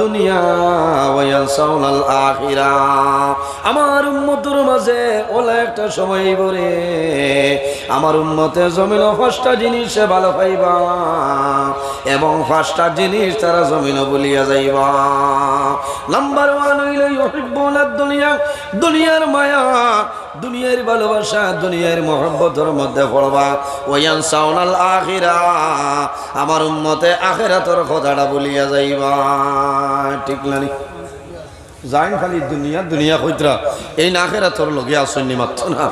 দুনিয়া আমার উম্মতের মাঝে ওলা সময় আমার উম্মতে জমিন পাঁচটা জিনিসে ভালো পাইবা, এবং পাঁচটা জিনিস তারা জমিন বলিয়া যাইবা। নাম্বার ওয়ান হইল দুনিয়া। দুনিয়ার মায়া দুনিয়ার ভালোবাসা, দুনিয়ার মহব্বতের মধ্যে পড়বা। ওয়ান সাউনাল আখিরা, আমার উম্মতে আখিরাতর কথাটা বলিয়া যাইবা। ঠিক নানি যাই খালি দুনিয়া দুনিয়া হইতরা এই না আখিরাতর লগে আসনি মাত্র না।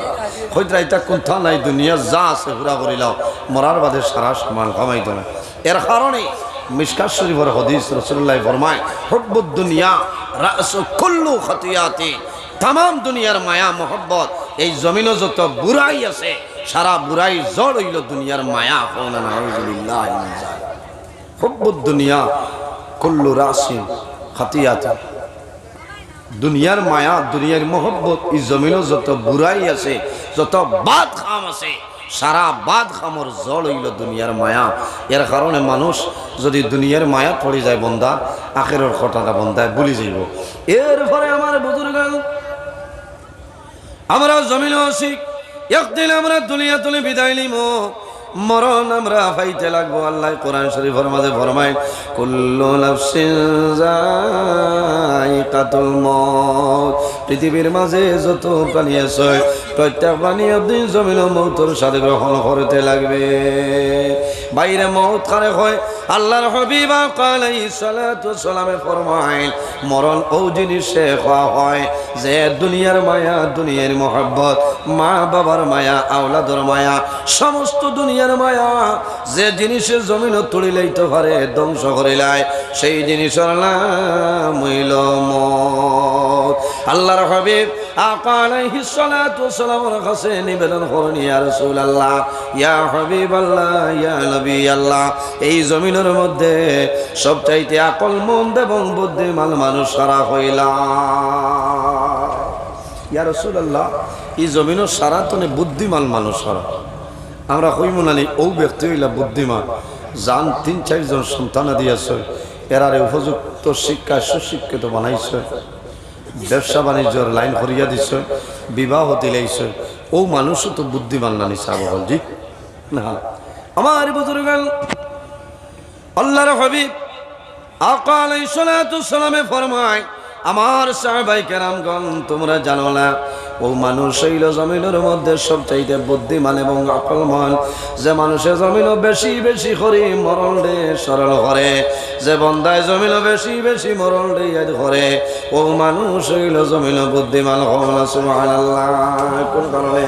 হইতরা এটা কোনথা নাই, দুনিয়া যা আছে পুরা করিলাও মরার বাদে সারা সমান কামাইতো না। এর কারণে মিসকাত শরীফের হদিস রসুল্লাহ ফরমায়, হব্বুদ দুনিয়া রাস কুল্লু খতিয়াতি। তাম দুনিয়ার মায়া, মোহব্বত, এই জমিনও যত বুড়াই আছে, সারা বুড়াই জড় হইল দুনিয়ার মায়া দুনিয়া, কুল্লু রাসিন খতিয়াতি। দুনিয়ার মায়া, দুনিয়ার মোহব্বত, এই জমিনও যত বুড়াই আছে, যত বাদ খাম আছে, সারা বাদ খামর জল হইল দুনিয়ার মায়া। এর কারণে মানুষ যদি দুনিয়ার মায়া পড়ে যায় বন্দা, আখেরের ঘটনা বন্দায় ভুলি যাইব। এরপরে আমার বুজুর্গ আমরা জমিন আছি একদিন আমরা দুনিয়া তুলে বিদায় নিব মরণ আমরা পাইতে লাগবো, আল্লাহ কোরআন শরীফের মাঝে ফরমাই কুল্লু যায়কাতুল মউত পৃথিবীর মাঝে যত প্রাণী আছে, প্রত্যেক প্রাণী একদিন জমিন মৌতর সাথে গ্রহণ করতে লাগবে। বাইরে মৌত কারে হয়। আল্লাহর হবিবা কালাই সালাতু সালামে ফরমাইল, মরণ ও জিনিসে খাওয়া হয়, যে দুনিয়ার মায়া, দুনিয়ার মোহাব্বত, মা বাবার মায়া, আওলাদর মায়া, সমস্ত দুনিয়ার মায়া, যে জিনিসের জমিন তুলিলেইতে পারে ধ্বংস করিলায়, সেই জিনিসের নাম হইল মত। আল্লাহর হবিব, আকা আলাইহিস সালাতু সালামের কাছে নিবেদন করুন ইয়া রাসূলুল্লাহ, ইয়া হাবিবাল্লাহ, ইয়া নবী আল্লাহ এই জমিনের মধ্যে সবচাইতে আকল মন্দ এবং বুদ্ধিমান মানুষ সারা হইলা। ইয়া রাসূলুল্লাহ, এই জমিনের সারা তনে বুদ্ধিমান মানুষ সারা। আমরা হইম নানি ও ব্যক্তি হইলা বুদ্ধিমান। যান তিন চারজন সন্তান দিয়েছে এরারে উপযুক্ত শিক্ষা, সুশিক্ষিত বানাইছে। ব্যবসা বাণিজ্যর লাইন হরিয়া দিছ, বিবাহ দিলাইছে। ও মানুষও তো বুদ্ধিমান নানি বহল জি না। আমার বুজুর্গ আল্লাহর হবিব আকাল সালামে ফরমায়, আমার সাহাবাই কেরামগণ, তোমরা জানো না ও মানুষ হইল জমিনের মধ্যে সবচাইতে বুদ্ধিমান এবং আকলমান। যে মানুষের জমিন বেশি বেশি করে মরণ রে সরল করে। যে বন্দায় জমিন বেশি বেশি মরণ রে করে। ও মানুষ হইল জমিন বুদ্ধিমান কোন কারণে?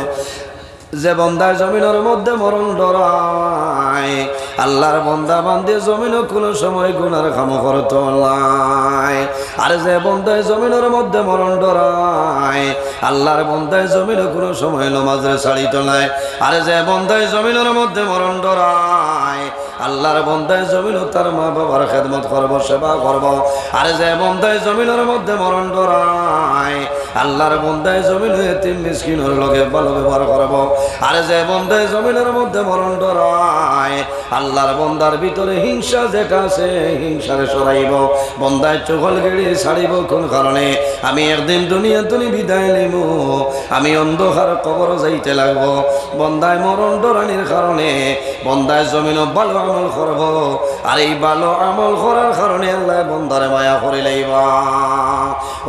যে বন্দার জমিনের মধ্যে মরণ ডরায়, আল্লাহর বন্দা বান্ধে জমিনও কোনো সময় গুনার কাম করত আর যে বন্ধায় জমিনের মধ্যে মরণ ডরায়, আল্লাহর বন্ধায় জমিন কোনো সময় নমাজের ছাড়িত নাই। আর যে বন্ধায় জমিনের মধ্যে মরণ ডরায় আল্লাহর বন্দায় জমিনও তার মা বাবার খেদমত করব, সেবা করব। আর যে বন্দায় জমিনের মধ্যে মরণ ডরায়, আল্লাহর বন্দায় জমিন এতিম মিসকিনের লগে ভালো ব্যবহার করব। আর যে বন্দায় জমিনের মধ্যে মরণ ডরায়, আল্লাহর বন্দার ভিতরে হিংসা যেটা আছে, হিংসারে সরাইব। বন্দায় চোখল গেড়ি ছাড়িব কোন কারণে? আমি একদিন দুনিয়া তুমি বিদায় নিব, আমি অন্ধকার কবর যাইতে লাগব। বন্দায় মরণ ডরানির কারণে, বন্দায় জমিন ভালো আমল করব। আর এই ভালো আমল করার কারণে আল্লাহ বন্ধার মায়া করে লাইবা।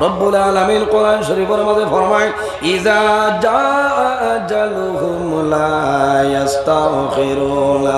রব্বুল আলমিন কোরআন শরীফের মধ্যে ফরমায়, ইজা যা আজালুহুম লা ইস্তাখিরুনা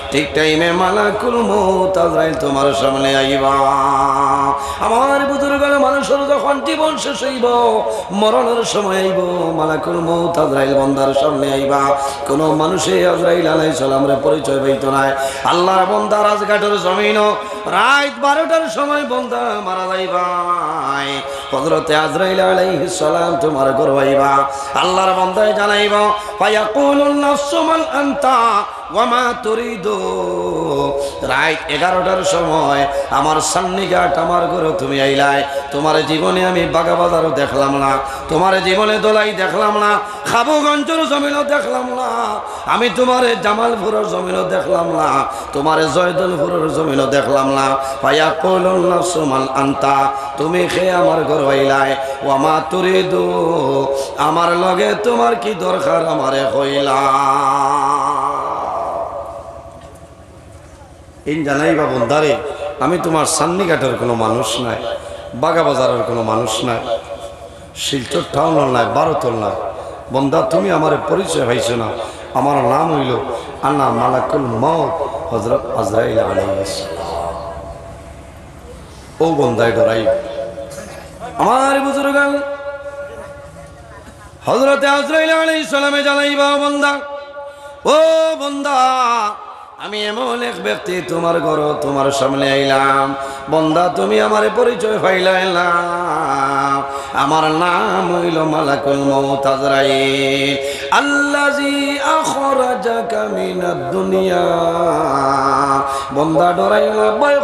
ঠিক টাইমে মালাকুল মৌত আজরাইল তোমার সামনে আইবা। আমার বুজুর্গের মানুষের যখন জীবন শেষ হইব, মরণের সময় আইব, মালাকুল মৌত আজরাইল বন্দার সামনে আইবা। কোন মানুষে আজরাইল আলাই সালামরে পরিচয় পাইতো না। আল্লাহর বন্দা রাজঘাটের জমিন, রাত বারোটার সময় বন্দা মারা যাইবাই হজরতে আজরাইল আলাইহিস সালাম তোমার করবাইবা আল্লাহর বন্দায় জানাইব, ফায়াকুলুন নাফসু মান আনতা? ওয়ামা তুরিদু। রাত এগারোটার সময় আমার সান্নিঘাট আমার ঘরে তুমি আইলাই। তোমার জীবনে আমি বাগা বাজারও দেখলাম না। তোমার জীবনে দোলাই দেখলাম না। খাবুগঞ্জের জমিনও দেখলাম না। আমি তোমার জামালপুরের জমিনও দেখলাম না। তোমার জয়দলপুরের জমিনও দেখলাম না। ভাইয়া কইল সুমাল আন্তা। তুমি খেয়ে আমার ঘর হইলাই ওয়ামা তুরিদু। আমার লগে তোমার কি দরকার আমারে হইলা? এই জানাইবা বন্ধারে, আমি তোমার সান্নিঘাটের কোনো মানুষ নাই বাগা বাজারের কোনো মানুষ নাই, শিলচর টাউন নাই, বারোতল নাই। বন্ধা, তুমি আমার পরিচয় হয়েছে না, আমার নাম হইল আন্না মালাকুল মত হজরত আজরাইল আলাইহিস ও বন্ধায় ডরাই আমার বুজুর্গ হজরতে আজরাইল আলাইহিস সালামে জানাইবা বন্দা ও বন্দা আমি এমন এক ব্যক্তি তোমার ঘর, তোমার সামনে আইলাম। বন্দা, তুমি আমার পরিচয় ফাইলাইলাম আমার নাম হইল মালাকুল মৌত আজরাইল। আল্লাজি আখরাজাকা মিনাদ দুনিয়া। বন্দা ডরাইলা না। ভয়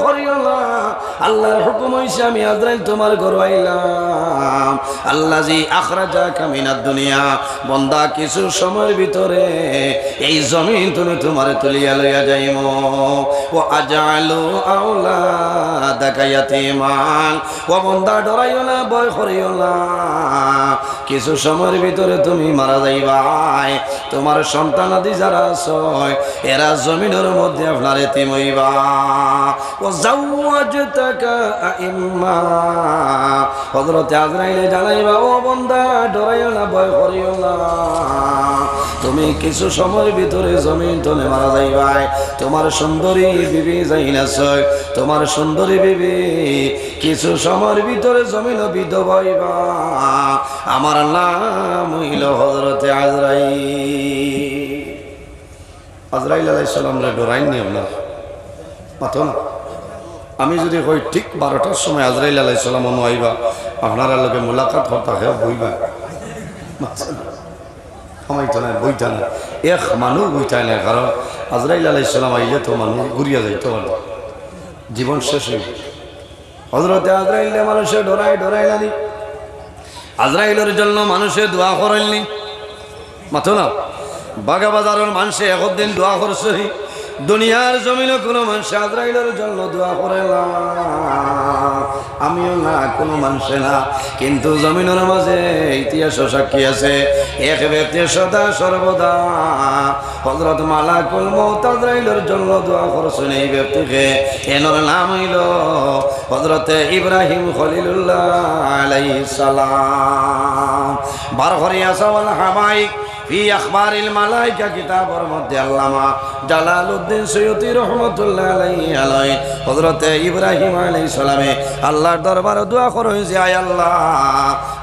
আল্লাহর হুকুম হইছে, আমি আজরাইল তোমার ঘর আইলাম। আল্লাজি আখরাজাকা মিনাদ দুনিয়া। বন্দা, কিছু সময়ের ভিতরে এই জমিন তুমি তোমার তুলিয়া লইয়া যাইম। ও আজালু আওলাদাকা ইয়াতীমান। ও বন্দা, ডরাইও না, ভয় করিও না। কিছু সময়ের ভিতরে তুমি মারা যাইবাই। তোমার সন্তান আদি যারা আছে, এরা জমিনের মধ্যে আপনার এতিম হইবা। ও তুমি কিছু সময়ের ভিতরে জমিন তলে মারা যাইবাই। তোমার সুন্দরী বিবি যাই না ছয় তোমার সুন্দরী বিবি কিছু সময়ের ভিতরে জমিন বিধবা হইবা। আমার নাম হইল হজরতে আজরাই আজরাইল আলাইসাল্লাম ডরাইন নি। আপনার মাথো না। আমি যদি কই ঠিক বারোটার সময় আজরাইল আলাইসাল্লাম মনে আইবা, আপনারা লোকে মোলাকাত হতা হে বইবা। সময়টা নাই বইটা নাই। এক মানুষ বইটা নাই, কারণ আজরাইল আলাইসাল্লাম আইলে তো মানুষ ঘুরিয়া যাইতে পারে জীবন শেষ হইব। হজরতে আজরাইলে মানুষে ডরাই ডরাই নানি আজরাইলের জন্য মানুষে দোয়া করেননি। মাথো না, বাগা বাজারের মানুষে একদিন দোয়া করছে দুনিয়ার জমিনে কোনো মানুষ আজরাইলের জন্য দোয়া করে না। আমিও না, কোনো মানুষে না। কিন্তু জমিনের মাঝে ইতিহাস সাক্ষী আছে। এক ব্যক্তি সদা সর্বদা হজরত মালাকুল মৌত আজরাইলের জন্য দোয়া করছেন এই ব্যক্তিকে। এনার নাম হইল হজরতে ইব্রাহিম খলিলুল্লাহ আলাইহিস সালাম। বার সাওয়াল হামাইক ফি আখবারিল মালাইকা কিতাবের মধ্যে আল্লামা জালালউদ্দিন সৈয়দি রহমতুল্লাহ আলাইহি আলাই হযরতে ইব্রাহিম আলাইহিস সালামে আল্লাহর দরবারে দোয়া করে যে, আয় আল্লাহ,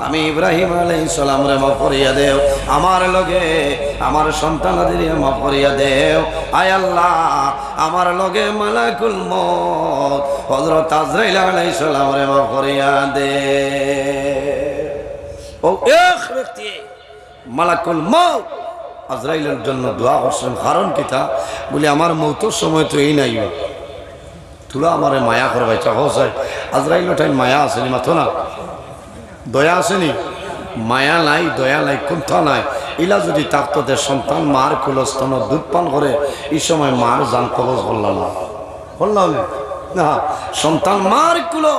আমি ইব্রাহিম আলাইহিস সালাম রে মাফ করিয়া দেও, আমার লগে আমার সন্তানাদের মাফ করিয়া দেও, আয় আল্লাহ, আমার লগে মালাকুল মত হযরত আজরাইল আলাইহিস সালাম রে মাফ দে। ও এক ব্যক্তি মালাকুল মৌ আজরাইলের জন্য দোয়া করছেন, কারণ কিতা বলে, আমার মৌতর সময় তো এই নাই তুলা আমারে মায়া করবাই চাহসাই আজরাইল টাইম মায়া আসেনি মাথো না? দয়া আসেনি মায়া নাই, দয়া নাই, কুণ্ঠা নাই। ইলা যদি তাপ্তদের সন্তান মার কুলস্তন দুধ পান করে, এই সময় মার জান কবজ করলাম না। করলাম না? সন্তান মার কুলো।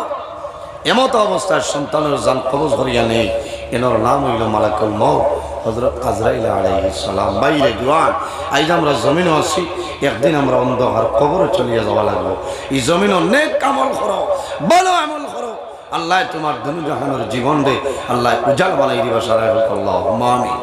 এমত অবস্থায় সন্তানের জান কবজ করিয়া নেই। এনার নাম হইল মালাকুল মৌ হজরত আজরাইল আলাইসালাম সালাম, বাইরে জোয়ান আজ আমরা জমিনে আছি, একদিন আমরা অন্ধকার কবরে চলিয়ে যাওয়া লাগবো। এই জমিন অনেক আমল করো বলো আমল করো। আল্লাহ তোমার জাহানের জীবন দে, আল্লাহ উজাল বানাই দিবা সারা আল্লাহ। মামি